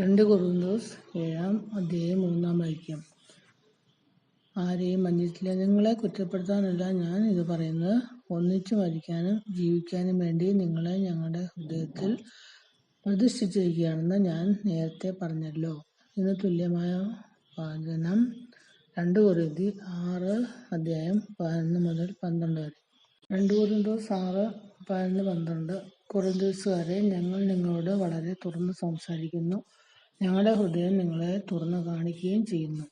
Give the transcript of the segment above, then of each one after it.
രണ്ട് കൊറിന്തോസ് ഏഴാം അധ്യായം മൂന്നാം വാക്യം. ആരെയും വഞ്ചിച്ചില്ല. നിങ്ങളെ കുറ്റപ്പെടുത്താനല്ല ഞാൻ ഇത് പറയുന്നത്. ഒന്നിച്ചു മരിക്കാനും ജീവിക്കാനും വേണ്ടി നിങ്ങളെ ഞങ്ങളുടെ ഹൃദയത്തിൽ പ്രതിഷ്ഠിച്ചിരിക്കുകയാണെന്ന് ഞാൻ നേരത്തെ പറഞ്ഞല്ലോ. ഇതിന് തുല്യമായ വാചനം രണ്ട് കൊറിന്തി ആറ് അധ്യായം പതിനൊന്ന് മുതൽ പന്ത്രണ്ട് വരെ. രണ്ട് കൊറിന്തോസ് ആറ് പതിനൊന്ന് പന്ത്രണ്ട് കൊറിന്തോസുകാരെ ഞങ്ങൾ നിങ്ങളോട് വളരെ തുറന്ന് സംസാരിക്കുന്നു. ഞങ്ങളുടെ ഹൃദയം നിങ്ങളെ തുറന്നു കാണിക്കുകയും ചെയ്യുന്നു.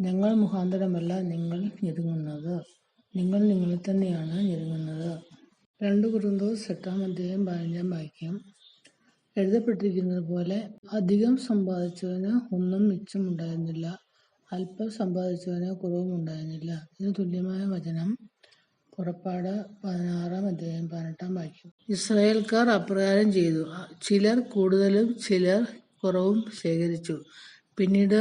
ഞങ്ങൾ മുഖാന്തരമല്ല നിങ്ങൾ ഞെരുങ്ങുന്നത്. നിങ്ങൾ നിങ്ങളെ തന്നെയാണ് ഞെരുങ്ങുന്നത്. രണ്ട് കുറുന്തോസ് എട്ടാം അധ്യായം പതിനഞ്ചാം വാക്യം. എഴുതപ്പെട്ടിരിക്കുന്നത് പോലെ അധികം സമ്പാദിച്ചവന് ഒന്നും മിച്ചമുണ്ടായിരുന്നില്ല അല്പം സമ്പാദിച്ചവന് കുറവുമുണ്ടായിരുന്നില്ല ഇതിന് തുല്യമായ വചനം പുറപ്പാട് പതിനാറാം അധ്യായം പതിനെട്ടാം വാക്യം. ഇസ്രായേൽക്കാർ അപ്രകാരം ചെയ്തു. ചിലർ കൂടുതലും ചിലർ കുറവും ശേഖരിച്ചു. പിന്നീട്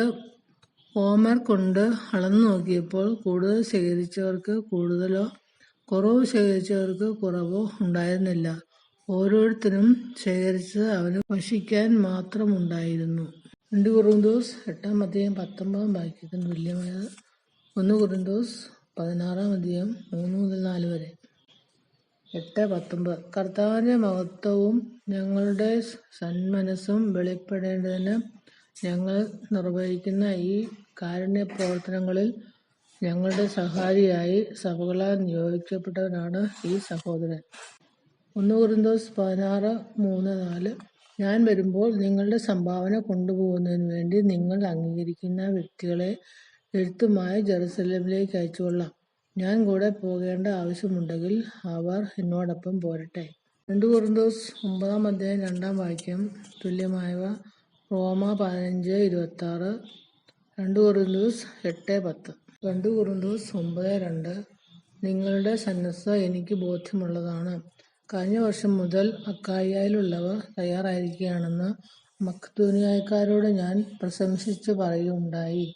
ഓമർ കൊണ്ട് അളന്നു നോക്കിയപ്പോൾ കൂടുതൽ ശേഖരിച്ചവർക്ക് കൂടുതലോ കുറവ് ശേഖരിച്ചവർക്ക് കുറവോ ഉണ്ടായിരുന്നില്ല. ഓരോരുത്തരും ശേഖരിച്ചത് അവന് ഭക്ഷിക്കാൻ മാത്രമുണ്ടായിരുന്നു രണ്ട് കുറുന്തോസ് എട്ടാം അധ്യായം പത്തൊമ്പതാം വാക്യത്തിന് തുല്യമായത് ഒന്ന് കുറുന്തോസ് പതിനാറാം അധ്യായം മൂന്ന് മുതൽ നാല് വരെ. എട്ട് പത്തൊമ്പത്. കർത്താവിന്റെ മഹത്വവും ഞങ്ങളുടെ സന്മനസ്സും വെളിപ്പെടേണ്ടതിന് ഞങ്ങൾ നിർവഹിക്കുന്ന ഈ കാരുണ്യ പ്രവർത്തനങ്ങളിൽ ഞങ്ങളുടെ സഹായിയായി സഭകളാൽ നിയോഗിക്കപ്പെട്ടവനാണ് ഈ സഹോദരൻ. ഒന്ന് കുറിന്തോസ് പതിനാറ് മൂന്ന് നാല്. ഞാൻ വരുമ്പോൾ നിങ്ങളുടെ സംഭാവന കൊണ്ടുപോകുന്നതിന് വേണ്ടി നിങ്ങൾ അംഗീകരിക്കുന്ന വ്യക്തികളെ എഴുത്തുമായി ജെറുസലേമിലേക്ക് അയച്ചുകൊള്ളാം. ഞാൻ കൂടെ പോകേണ്ട ആവശ്യമുണ്ടെങ്കിൽ അവർ എന്നോടൊപ്പം പോരട്ടെ. രണ്ട് കുറുന്തോസ് ഒമ്പതാം അധ്യായം രണ്ടാം വാക്യം തുല്യമായവ. റോമ പതിനഞ്ച് ഇരുപത്തി ആറ് രണ്ട് കുറുന്തോസ് എട്ട് പത്ത്. രണ്ട് കുറുന്തോസ് ഒമ്പത് രണ്ട്. നിങ്ങളുടെ സന്നദ്ധ എനിക്ക് ബോധ്യമുള്ളതാണ്. കഴിഞ്ഞ വർഷം മുതൽ അക്കായിയായിലുള്ളവർ തയ്യാറായിരിക്കുകയാണെന്ന് മക്തൂനിയായക്കാരോട് ഞാൻ പ്രശംസിച്ച് പറയുകയുണ്ടായി.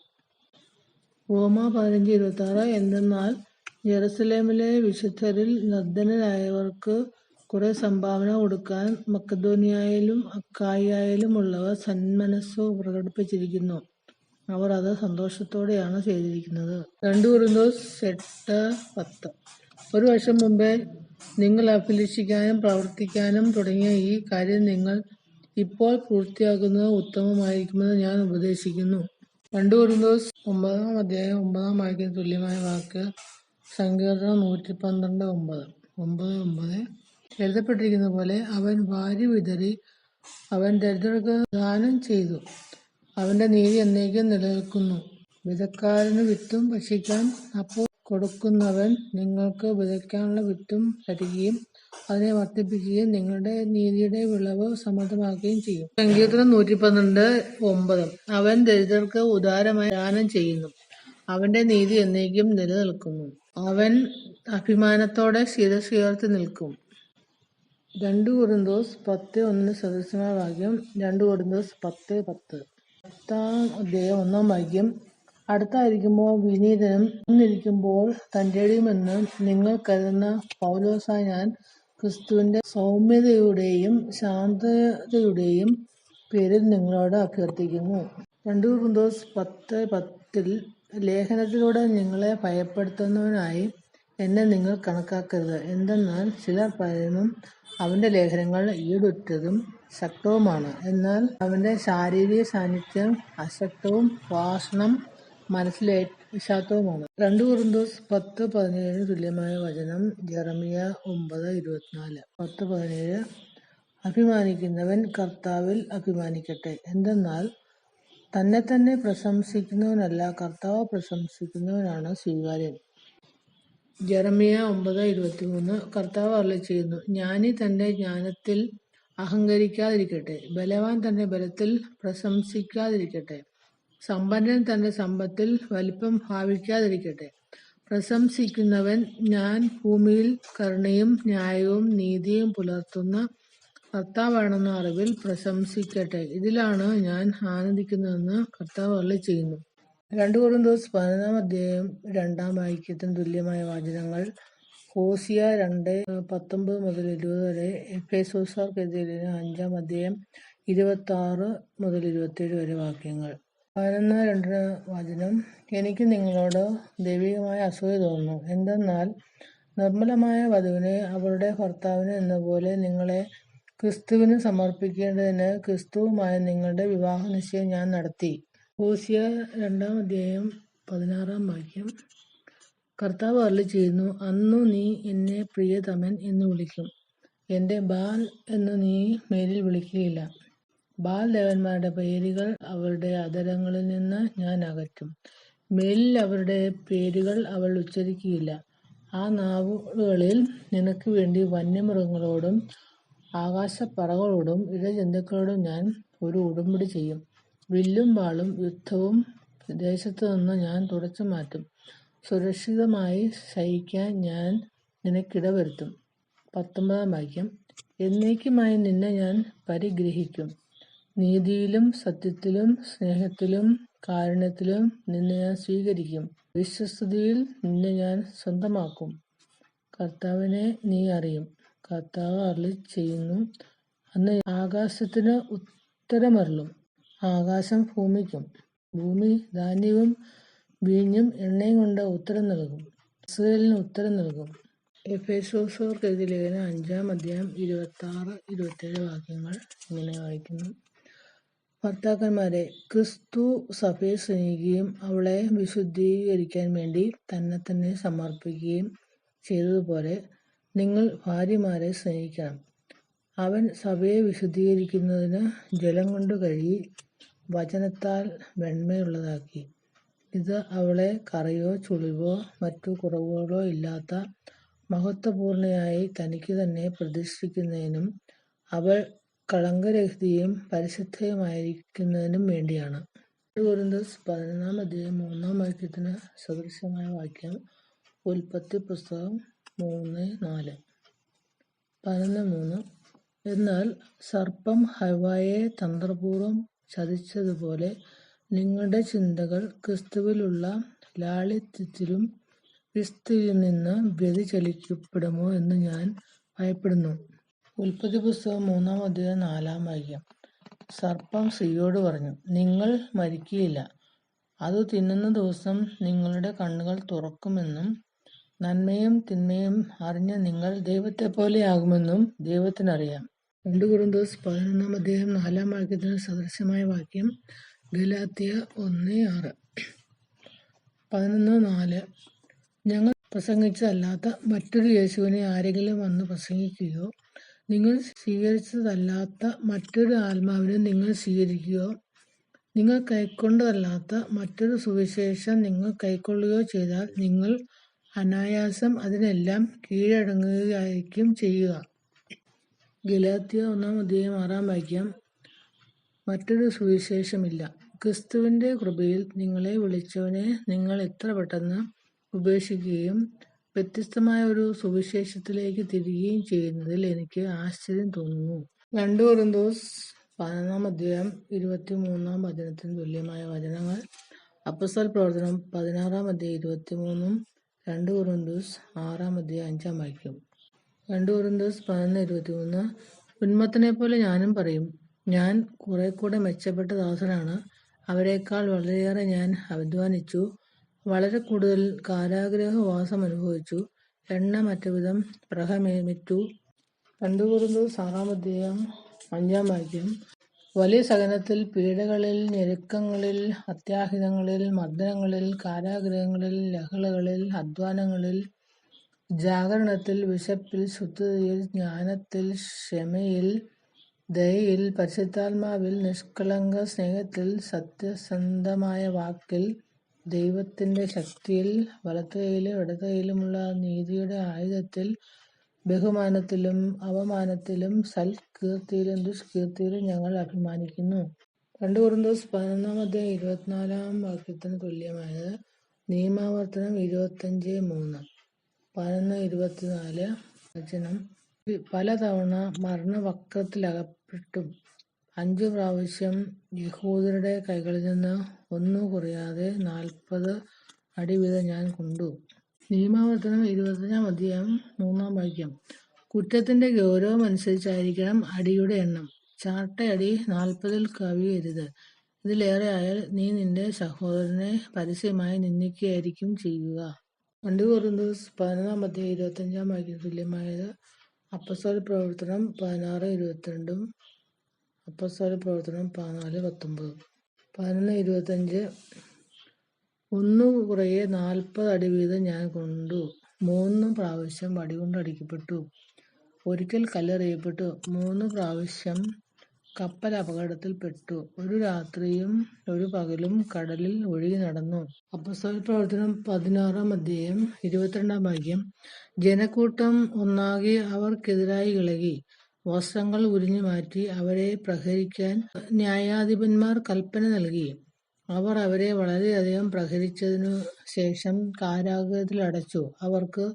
റോമ പതിനഞ്ച് ഇരുപത്തി ആറ് എന്തെന്നാൽ ജെറുസലേമിലെ വിശുദ്ധരിൽ നിർധനരായവർക്ക് കുറെ സംഭാവന കൊടുക്കാൻ മക്കധോനിയായാലും അക്കായിയായാലും ഉള്ളവർ സന്മനസ്സു പ്രകടിപ്പിച്ചിരിക്കുന്നു. അവർ അത് സന്തോഷത്തോടെയാണ് ചെയ്തിരിക്കുന്നത്. രണ്ടു കുറിന്തോസ് എട്ട് പത്ത്. ഒരു വർഷം മുമ്പേ നിങ്ങൾ അഭിലഷിക്കാനും പ്രവർത്തിക്കാനും തുടങ്ങിയ ഈ കാര്യം നിങ്ങൾ ഇപ്പോൾ പൂർത്തിയാക്കുന്നത് ഉത്തമമായിരിക്കുമെന്ന് ഞാൻ ഉപദേശിക്കുന്നു. രണ്ടു കുറിന്തോസ് ഒമ്പതാം അധ്യായം ഒമ്പതാം വാക്യം തുല്യമായ വാക്ക് സങ്കീർത്തനം നൂറ്റി പന്ത്രണ്ട് ഒമ്പത്. ഒമ്പത് ഒമ്പത്. എഴുതപ്പെട്ടിരിക്കുന്ന പോലെ അവൻ വാരി വിതറി അവൻ ദരിദ്രർക്ക് ദാനം ചെയ്തു. അവന്റെ നീതി എന്നേക്കും നിലനിൽക്കുന്നു. വിതക്കാരന് വിത്തും ഭക്ഷിക്കാൻ അപ്പോൾ കൊടുക്കുന്നവൻ നിങ്ങൾക്ക് വിതയ്ക്കാനുള്ള വിത്തും തരികയും അതിനെ വർദ്ധിപ്പിക്കുകയും നിങ്ങളുടെ നീതിയുടെ വിളവ് സമൃദ്ധമാക്കുകയും ചെയ്യും. സങ്കീർത്തനം നൂറ്റി പന്ത്രണ്ട് ഒമ്പത്. അവൻ ദരിദ്രർക്ക് ഉദാരമായി ദാനം ചെയ്യുന്നു. അവന്റെ നീതി എന്നേക്കും നിലനിൽക്കുന്നു. അവൻ അഭിമാനത്തോടെ ശിരസുയർത്തി നിൽക്കും. രണ്ട് കുറിന്തോസ് പത്ത് ഒന്നിന് സദസ്യമായ വാക്യം രണ്ട് കുറിന്തോസ് പത്ത് പത്ത്. പത്താം അധ്യായം ഒന്നാം വാക്യം അടുത്തായിരിക്കുമ്പോൾ വിനീതനും ഒന്നിരിക്കുമ്പോൾ തന്റെടിയുമെന്ന് നിങ്ങൾ കരുതുന്ന പൗലോസ ഞാൻ ക്രിസ്തുവിന്റെ സൗമ്യതയുടെയും ശാന്തതയുടെയും പേരിൽ നിങ്ങളോട് അഭ്യർത്ഥിക്കുന്നു. രണ്ട് കുറിന്തോസ് പത്ത് പത്തിൽ ലേഖനത്തിലൂടെ നിങ്ങളെ ഭയപ്പെടുത്തുന്നവനായി എന്നെ നിങ്ങൾ കണക്കാക്കരുത്. എന്തെന്നാൽ ചിലർ പറയുന്നു അവന്റെ ലേഖനങ്ങൾ ഈടുറ്റതും ശക്തവുമാണ്. എന്നാൽ അവന്റെ ശാരീരിക സാന്നിധ്യം അശക്തവും ഭാഷണം മനസ്സിലേശാത്തവുമാണ് രണ്ടു കുറുന്തോസ് പത്ത് പതിനേഴിന് തുല്യമായ വചനം ജെറമിയ ഒമ്പത് ഇരുപത്തിനാല്. പത്ത് പതിനേഴ് അഭിമാനിക്കുന്നവൻ കർത്താവിൽ അഭിമാനിക്കട്ടെ. എന്തെന്നാൽ തന്നെ തന്നെ പ്രശംസിക്കുന്നവനല്ല കർത്താവ് പ്രശംസിക്കുന്നവനാണ് സ്വീകാര്യൻ. ജറമിയ ഒമ്പത് ഇരുപത്തിമൂന്ന് കർത്താവ് ചെയ്യുന്നു ജ്ഞാനി തന്റെ ജ്ഞാനത്തിൽ അഹങ്കരിക്കാതിരിക്കട്ടെ ബലവാൻ തന്റെ ബലത്തിൽ പ്രശംസിക്കാതിരിക്കട്ടെ സമ്പന്നൻ തന്റെ സമ്പത്തിൽ വലിപ്പം ഭാവിക്കാതിരിക്കട്ടെ പ്രശംസിക്കുന്നവൻ ഞാൻ ഭൂമിയിൽ കരുണയും ന്യായവും നീതിയും പുലർത്തുന്ന കർത്താവാണെന്ന അറിവിൽ പ്രശംസിക്കട്ടെ. ഇതിലാണ് ഞാൻ ആനന്ദിക്കുന്നതെന്ന് കർത്താവ് അല്ല ചെയ്യുന്നു രണ്ട് ദിവസം പതിനൊന്നാം അധ്യായം രണ്ടാം വാക്യത്തിന് തുല്യമായ വാചനങ്ങൾ. ഹോസിയ രണ്ട് പത്തൊമ്പത് മുതൽ ഇരുപത് വരെ എഫേസോസാർക്കെതിരെ അഞ്ചാം അധ്യായം ഇരുപത്തി ആറ് മുതൽ ഇരുപത്തേഴ് വരെ വാക്യങ്ങൾ. പതിനൊന്ന് രണ്ടിന് വചനം. എനിക്ക് നിങ്ങളോട് ദൈവികമായ അസൂയ തോന്നുന്നു. എന്തെന്നാൽ നിർമ്മലമായ വധുവിനെ അവളുടെ ഭർത്താവിന് എന്നപോലെ നിങ്ങളെ ക്രിസ്തുവിന് സമർപ്പിക്കേണ്ടതിന് ക്രിസ്തുവുമായ നിങ്ങളുടെ വിവാഹ നിശ്ചയം ഞാൻ നടത്തി. ഹോസിയ രണ്ടാം അധ്യായം പതിനാറാം വാക്യം. കർത്താവ് അറിൽ ചെയ്യുന്നു അന്നു നീ എന്നെ പ്രിയതമൻ എന്ന് വിളിക്കും. എന്റെ ബാൽ എന്ന് നീ മേലിൽ വിളിക്കുകയില്ല. ബാൽ ദേവന്മാരുടെ പേരുകൾ അവരുടെ അധരങ്ങളിൽ നിന്ന് ഞാൻ അകറ്റും. മേലിൽ അവരുടെ പേരുകൾ അവൾ ഉച്ചരിക്കുകയില്ല. ആ നാവുകളിൽ നിനക്ക് വേണ്ടി വന്യമൃഗങ്ങളോടും ആകാശപ്പറകളോടും ഇഴജന്തുക്കളോടും ഞാൻ ഒരു ഉടമ്പടി ചെയ്യും. വില്ലും വാളും യുദ്ധവും ദേശത്തു നിന്ന് ഞാൻ തുടച്ചു മാറ്റും. സുരക്ഷിതമായി ശയിക്കാൻ ഞാൻ നിനക്കിട നിനക്കിടവരുത്തും പത്തൊമ്പതാം വാക്യം. എന്നേക്കുമായി നിന്നെ ഞാൻ പരിഗ്രഹിക്കും. നീതിയിലും സത്യത്തിലും സ്നേഹത്തിലും കാരുണ്യത്തിലും നിന്നെ ഞാൻ സ്വീകരിക്കും. വിശ്വസ്തയിൽ നിന്നെ ഞാൻ സ്വന്തമാക്കും. കർത്താവിനെ നീ അറിയും. കർത്താവ് അരുളി ചെയ്യുന്നു. അന്ന് ആകാശത്തിന് ഉത്തരമരളും. ആകാശം ഭൂമിക്കും. ഭൂമി ധാന്യവും വീഞ്ഞും എണ്ണയും കൊണ്ട് ഉത്തരം നൽകും. ഇസ്രയേലിന് ഉത്തരം നൽകും. എഫേസോസോർക്ക് എഴുതിയ അഞ്ചാം അധ്യായം ഇരുപത്തി ആറ് ഇരുപത്തേഴ് വാക്യങ്ങൾ ഇങ്ങനെ വായിക്കുന്നു. ഭർത്താക്കന്മാരെ ക്രിസ്തു സഭയെ സ്നേഹിക്കുകയും അവളെ വിശുദ്ധീകരിക്കാൻ വേണ്ടി തന്നെ തന്നെ സമർപ്പിക്കുകയും ചെയ്തതുപോലെ നിങ്ങൾ ഭാര്യമാരെ സ്നേഹിക്കണം. അവൻ സഭയെ വിശുദ്ധീകരിക്കുന്നതിന് ജലം കൊണ്ട് കഴുകി വചനത്താൽ വെണ്മയുള്ളതാക്കി. ഇത് അവളെ കറയോ ചുളിവോ മറ്റു കുറവുകളോ ഇല്ലാത്ത മഹത്വപൂർണയായി തനിക്ക് തന്നെ പ്രതിഷ്ഠിക്കുന്നതിനും അവൾ കളങ്കരഹിതയും പരിശുദ്ധയുമായിരിക്കുന്നതിനും വേണ്ടിയാണ്. പതിനൊന്നാം അധ്യായം മൂന്നാം വാക്യത്തിന് സദൃശമായ വാക്യം ഉൽപ്പത്തി പുസ്തകം മൂന്ന് നാല്. പതിനൊന്ന് മൂന്ന്. എന്നാൽ സർപ്പം ഹവായെ തന്ത്രപൂർവം ചതിച്ചതുപോലെ നിങ്ങളുടെ ചിന്തകൾ ക്രിസ്തുവിലുള്ള ലാളിത്യത്തിലും ക്രിസ്തുവിൽ നിന്ന് വ്യതിചലിക്കപ്പെടുമോ എന്ന് ഞാൻ ഭയപ്പെടുന്നു. ഉൽപ്പത്തി പുസ്തകം മൂന്നാം അധ്യായം നാലാം വാക്യം. സർപ്പം സ്ത്രീയോട് പറഞ്ഞു നിങ്ങൾ മരിക്കുകയില്ല. അത് തിന്നുന്ന ദിവസം നിങ്ങളുടെ കണ്ണുകൾ തുറക്കുമെന്നും നന്മയും തിന്മയും അറിഞ്ഞ നിങ്ങൾ ദൈവത്തെ പോലെ ആകുമെന്നും ദൈവത്തിനറിയാം. രണ്ട് കുറുന്തോസ് പതിനൊന്നാം അധ്യായം നാലാം വാക്യത്തിന് സദൃശ്യമായ വാക്യം ഗലാത്തിയ ഒന്ന് ആറ്. പതിനൊന്ന് നാല്. ഞങ്ങൾ പ്രസംഗിച്ചതല്ലാത്ത മറ്റൊരു യേശുവിനെ ആരെങ്കിലും വന്ന് പ്രസംഗിക്കുകയോ നിങ്ങൾ സ്വീകരിച്ചതല്ലാത്ത മറ്റൊരു ആത്മാവിനെ നിങ്ങൾ സ്വീകരിക്കുകയോ നിങ്ങൾ കൈക്കൊണ്ടതല്ലാത്ത മറ്റൊരു സുവിശേഷം നിങ്ങൾ കൈക്കൊള്ളുകയോ ചെയ്താൽ നിങ്ങൾ അനായാസം അതിനെല്ലാം കീഴടങ്ങുകയായിരിക്കും ചെയ്യുക. ഗലാത്യ ഒന്നാം അധ്യായം ആറാം വാക്യം. മറ്റൊരു സുവിശേഷമില്ല. ക്രിസ്തുവിന്റെ കൃപയിൽ നിങ്ങളെ വിളിച്ചവനെ നിങ്ങൾ എത്ര പെട്ടെന്ന് ഉപേക്ഷിക്കുകയും വ്യത്യസ്തമായ ഒരു സുവിശേഷത്തിലേക്ക് തിരികുകയും ചെയ്യുന്നതിൽ എനിക്ക് ആശ്ചര്യം തോന്നുന്നു. രണ്ടു കൊറിന്തോസ് പതിനൊന്നാം അധ്യായം ഇരുപത്തി മൂന്നാം വചനത്തിന് തുല്യമായ വചനങ്ങൾ. അപ്പസൽ പ്രവർത്തനം പതിനാറാം അധ്യായം ഇരുപത്തി മൂന്നും രണ്ട് കൊറിന്തോസ് ആറാം അധ്യായം അഞ്ചാം വാക്യം. രണ്ട് കൊറിന്തോസ് പതിനൊന്ന് ഇരുപത്തി മൂന്ന് ഉന്മത്തനെ പോലെ ഞാനും പറയും ഞാൻ കുറെ കൂടെ മെച്ചപ്പെട്ട ദാസനാണ്. അവരെക്കാൾ വളരെയേറെ ഞാൻ അധ്വാനിച്ചു. വളരെ കൂടുതൽ കാരാഗ്രഹവാസം അനുഭവിച്ചു. എണ്ണമറ്റ വിധം പ്രഹമേറ്റു രണ്ട് കുറുന്തോസ് ആറാം അധ്യായം അഞ്ചാം വാക്യം. വലിയ സഹനത്തിൽ പീഡകളിൽ ഞെരുക്കങ്ങളിൽ അത്യാഹിതങ്ങളിൽ മർദ്ദനങ്ങളിൽ കാരാഗ്രഹങ്ങളിൽ ലഹളകളിൽ അധ്വാനങ്ങളിൽ ജാഗരണത്തിൽ വിശപ്പിൽ ശുദ്ധതയിൽ ജ്ഞാനത്തിൽ ക്ഷമയിൽ ദയയിൽ പരിശുദ്ധാത്മാവിൽ നിഷ്കളങ്ക സ്നേഹത്തിൽ സത്യസന്ധമായ വാക്കിൽ ദൈവത്തിന്റെ ശക്തിയിൽ വലത്തുകൈയിലും ഇടതുകൈയിലുമുള്ള നീതിയുടെ ആയുധത്തിൽ ബഹുമാനത്തിലും അവമാനത്തിലും സൽകീർത്തിയിലും ദുഷ്കീർത്തിയിലും ഞങ്ങൾ അഭിമാനിക്കുന്നു. രണ്ട് കുറുന്തോസ് പതിനൊന്നാം അധ്യായം ഇരുപത്തിനാലാം വാക്യത്തിന് തുല്യമായത് നിയമാവർത്തനം ഇരുപത്തഞ്ച് മൂന്ന്. പതിനൊന്ന് ഇരുപത്തിനാല് വചനം. പലതവണ മരണവക്രത്തിലകപ്പെട്ടും. അഞ്ചു പ്രാവശ്യം യഹൂദരുടെ കൈകളിൽ നിന്ന് ഒന്നു കുറയാതെ നാൽപ്പത് അടി ഞാൻ കൊണ്ടു. നിയമാവർത്തനം ഇരുപത്തഞ്ചാം അധ്യായം മൂന്നാം വാക്യം കുറ്റത്തിന്റെ ഗൗരവം അനുസരിച്ചായിരിക്കണം അടിയുടെ എണ്ണം ചാട്ടയടി നാൽപ്പതിൽ കവിയരുത്. ഇതിലേറെയായാൽ നീ നിന്റെ സഹോദരനെ പരസ്യമായി നിന്ദിക്കുകയായിരിക്കും ചെയ്യുക. പണ്ട് കൊരിന്ത്യർ പതിനൊന്നാം അധ്യായം ഇരുപത്തഞ്ചാം വാക്യം തുല്യമായത് അപ്പസ്തോലപ്രവർത്തനം പതിനാറ് ഇരുപത്തിരണ്ടും അപ്പസ്തോലപ്രവർത്തനം പതിനാല് പത്തൊമ്പതും. പതിനൊന്ന് ഇരുപത്തഞ്ച് ഒന്നു പുറകെ നാൽപ്പത് അടി വീതം ഞാൻ കൊണ്ടു. മൂന്ന് പ്രാവശ്യം വടികൊണ്ട് അടിക്കപ്പെട്ടു. ഒരിക്കൽ കല്ലെറിയപ്പെട്ടു. മൂന്ന് പ്രാവശ്യം കപ്പൽ അപകടത്തിൽ പെട്ടു. ഒരു രാത്രിയും ഒരു പകലും കടലിൽ ഒഴുകി നടന്നു. അപ്പസ്തോലപ്രവർത്തനം പതിനാറാം അധ്യായം ഇരുപത്തിരണ്ടാം ഭാഗ്യം ജനക്കൂട്ടം ഒന്നാകെ അവർക്കെതിരായി ഇളകി, വസ്ത്രങ്ങൾ ഉരിഞ്ഞു മാറ്റി അവരെ പ്രഹരിക്കാൻ ന്യായാധിപന്മാർ കൽപ്പന നൽകി. അവർ അവരെ വളരെയധികം പ്രഹരിച്ചതിനു ശേഷം കാരാഗ്രഹത്തിൽ അടച്ചു. അവർക്ക്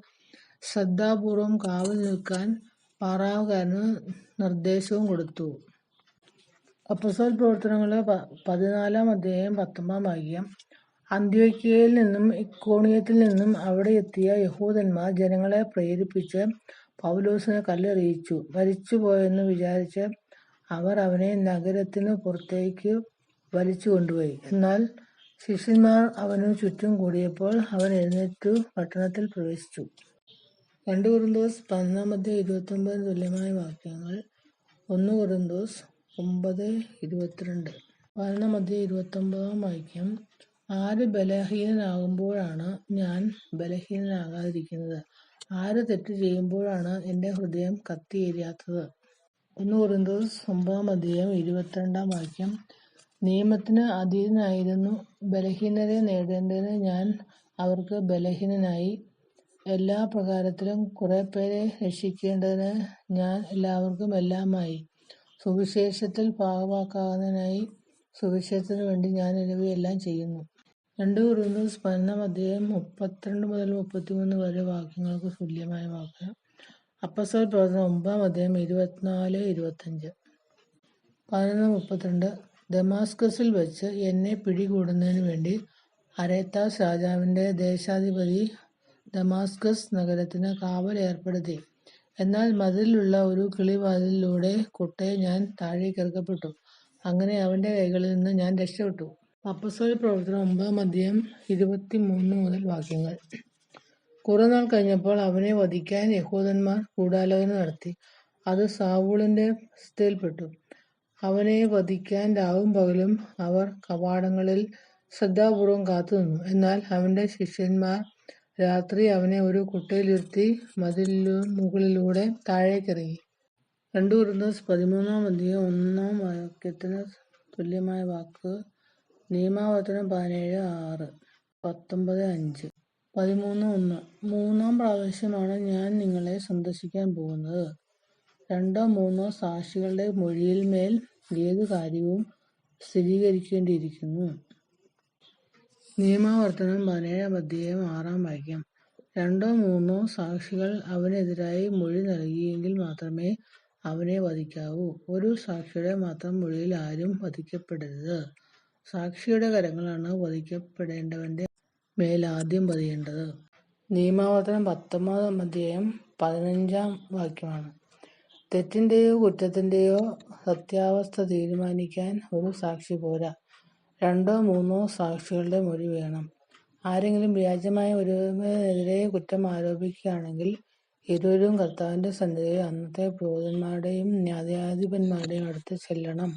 ശ്രദ്ധാപൂർവം കാവൽ നിൽക്കാൻ പാറാവുകാരന് നിർദ്ദേശവും കൊടുത്തു. അപ്പസ്തോലപ്രവർത്തനങ്ങൾ പതിനാലാം അധ്യായം പത്തൊമ്പതാം വാക്യം അന്ത്യോക്യയിൽ നിന്നും ഇക്കോണിയത്തിൽ നിന്നും അവിടെ എത്തിയ യഹൂദന്മാർ ജനങ്ങളെ പ്രേരിപ്പിച്ച് പൗലോസിനെ കല്ലെറിയിച്ചു. മരിച്ചുപോയെന്നു വിചാരിച്ച് അവർ അവനെ നഗരത്തിനു പുറത്തേക്കു വലിച്ചു കൊണ്ടുപോയി. എന്നാൽ ശിഷ്യന്മാർ അവനു ചുറ്റും കൂടിയപ്പോൾ അവൻ എഴുന്നേറ്റു പട്ടണത്തിൽ പ്രവേശിച്ചു. രണ്ട് കുറുന്തോസ് പതിനൊന്നാമത്തെ ഇരുപത്തൊമ്പതിന് തുല്യമായ വാക്യങ്ങൾ ഒന്ന് കുറുന്തോസ് ഒമ്പത് ഇരുപത്തിരണ്ട്. പതിനൊന്നാം ഇരുപത്തി ഇരുപത്തൊമ്പതാം വാക്യം ആര് ബലഹീനനാകുമ്പോഴാണ് ഞാൻ ബലഹീനനാകാതിരിക്കുന്നത്? ആര് തെറ്റ് ചെയ്യുമ്പോഴാണ് എന്റെ ഹൃദയം കത്തിയേരിയാത്തത് ഒന്ന് കുറുന്തോസ് ഒമ്പതാം അധ്യായം ഇരുപത്തിരണ്ടാം വാക്യം നിയമത്തിന് അധീനനായിരുന്നു ബലഹീനരെ നേടേണ്ടതിന് ഞാൻ അവർക്ക് ബലഹീനനായി. എല്ലാ പ്രകാരത്തിലും കുറെപ്പേരെ രക്ഷിക്കേണ്ടതിന് ഞാൻ എല്ലാവർക്കും എല്ലാമായി. സുവിശേഷത്തിൽ ഭാഗവാക്കാകുന്നതിനായി സുവിശേഷത്തിനു വേണ്ടി ഞാൻ ഇവയെല്ലാം ചെയ്യുന്നു. രണ്ട് കൊരിന്ത്യർ പതിനൊന്നാം അധ്യായം മുപ്പത്തിരണ്ട് മുതൽ മുപ്പത്തിമൂന്ന് വരെ വാക്യങ്ങൾക്ക് തുല്യമായ വാക്യം അപ്പസ്തോലപ്രവർത്തനം ഒമ്പതാം അധ്യായം ഇരുപത്തിനാല് ഇരുപത്തഞ്ച്. പതിനൊന്ന് മുപ്പത്തിരണ്ട് ദമാസ്കസിൽ വച്ച് എന്നെ പിടികൂടുന്നതിന് വേണ്ടി അരേത്താസ് രാജാവിന്റെ ദേശാധിപതി ദമാസ്കസ് നഗരത്തിന് കാവൽ ഏർപ്പെടുത്തി. എന്നാൽ മതിലിലുള്ള ഒരു കിളിവാതിലിലൂടെ കുട്ടയെ ഞാൻ താഴേക്കിറക്കപ്പെട്ടു. അങ്ങനെ അവന്റെ കൈകളിൽ നിന്ന് ഞാൻ രക്ഷപ്പെട്ടു. അപ്പസ്തോലപ്രവർത്തനം ഒമ്പതാം അധ്യായം ഇരുപത്തിമൂന്ന് മുതൽ വാക്യങ്ങൾ കുറെനാൾ കഴിഞ്ഞപ്പോൾ അവനെ വധിക്കാൻ യഹൂദന്മാർ ഗൂഢാലോചന നടത്തി. അത് സാവൂളിന്റെ ശ്രദ്ധയിൽപ്പെട്ടു. അവനെ വധിക്കാൻ രാവും പകലും അവർ കവാടങ്ങളിൽ ശ്രദ്ധാപൂർവം കാത്തുനിന്നു. എന്നാൽ അവന്റെ ശിഷ്യന്മാർ രാത്രി അവനെ ഒരു കുട്ടയിലിരുത്തി മതിലിന്മുകളിലൂടെ താഴേക്കിറക്കി. രണ്ടു കൊരിന്ത്യർ പതിമൂന്നാം അധ്യായം ഒന്നാം വാക്യത്തിന് തുല്യമായ വാക്ക് നിയമാവർത്തനം പതിനേഴ് ആറ് പത്തൊമ്പത് അഞ്ച്. പതിമൂന്ന് ഒന്ന് മൂന്നാം പ്രാവശ്യമാണ് ഞാൻ നിങ്ങളെ സന്ദർശിക്കാൻ പോകുന്നത്. രണ്ടോ മൂന്നോ സാക്ഷികളുടെ മൊഴിയിന്മേൽ ഏതു കാര്യവും സ്ഥിരീകരിക്കേണ്ടിയിരിക്കുന്നു. നിയമാവർത്തനം പതിനേഴാം അധ്യായം ആറാം വാക്യം രണ്ടോ മൂന്നോ സാക്ഷികൾ അവനെതിരായി മൊഴി നൽകിയെങ്കിൽ മാത്രമേ അവനെ വധിക്കാവൂ. ഒരു സാക്ഷിയുടെ മാത്രം മൊഴിയിൽ ആരും വധിക്കപ്പെടരുത്. സാക്ഷിയുടെ കരങ്ങളാണ് വധിക്കപ്പെടേണ്ടവന്റെ മേൽ ആദ്യം പതിയേണ്ടത്. നിയമാവർത്തനം പത്തൊമ്പതാം അധ്യായം പതിനഞ്ചാം വാക്യമാണ് തെറ്റിന്റെയോ കുറ്റത്തിന്റെയോ സത്യാവസ്ഥ തീരുമാനിക്കാൻ ഒരു സാക്ഷി പോരാ, രണ്ടോ മൂന്നോ സാക്ഷികളുടെ മൊഴി വേണം. ആരെങ്കിലും വ്യാജമായി ഒരുവനെതിരെ കുറ്റം ആരോപിക്കുകയാണെങ്കിൽ ഇരുവരും കർത്താവിന്റെ സന്നിധിയിൽ അന്നത്തെ പുരോഹിതന്മാരുടെയും ന്യായാധിപന്മാരുടെയും അടുത്ത് ചെല്ലണം.